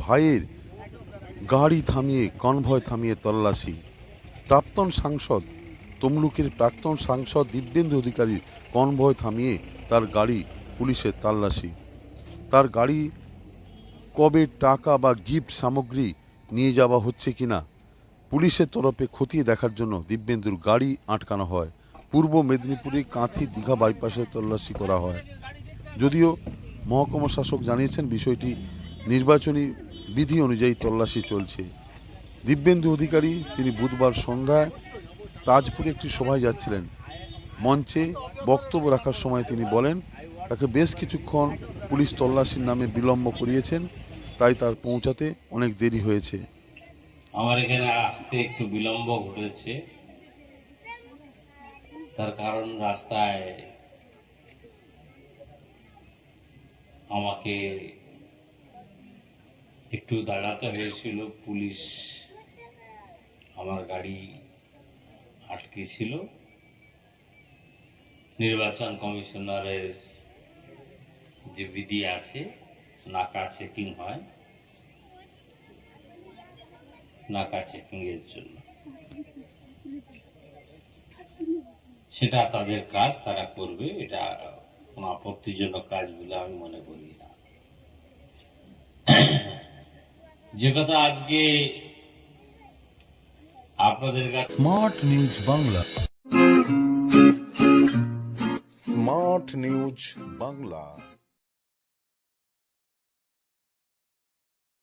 ভাইয়ের গাড়ি থামিয়ে, কনভয় থামিয়ে তল্লাশি। প্রাক্তন সাংসদ তমলুকের প্রাক্তন সাংসদ দিব্যেন্দু অধিকারীর কনভয় থামিয়ে তার গাড়ি পুলিশের তল্লাশি। তার গাড়ি কবে টাকা বা গিফট সামগ্রী নিয়ে যাওয়া হচ্ছে কিনা, পুলিশের তরফে খতিয়ে দেখার জন্য দিব্যেন্দুর গাড়ি আটকানো হয়। পূর্ব মেদিনীপুরে কাঁথি দীঘা বাইপাসে তল্লাশি করা হয়। যদিও মহকুমা শাসক জানিয়েছেন বিষয়টি নির্বাচনী বিধি অনুযায়ী তল্লাশি চলছে। দিব্যেন্দু অধিকারী তিনি বুধবার সন্ধ্যায় তাজপুরে একটি সভায় যাচ্ছিলেন। মঞ্চে বক্তব্য রাখার সময় তিনি বলেন, তাকে বেশ কিছুক্ষণ পুলিশ তল্লাশির নামে বিলম্ব করিয়েছেন, তাই তার পৌঁছাতে অনেক দেরি হয়েছে। আমার এখানে আসতে একটু বিলম্ব ঘটেছে। তার কারণ রাস্তায় আমাকে একটু দাঁড়াতে হয়েছিল। পুলিশ আমার গাড়ি আটকে ছিল। নির্বাচন কমিশনারের যে বিধি আছে, নাকা চেকিং হয়, নাকা চেকিং এর জন্য। সেটা তাদের কাজ, তারা করবে, এটা কোনো আপত্তিজনক কাজ বলে আমি মনে করি না। যে কথা আজকে আপনাদের কাছে smart news Bangla. Smart news Bangla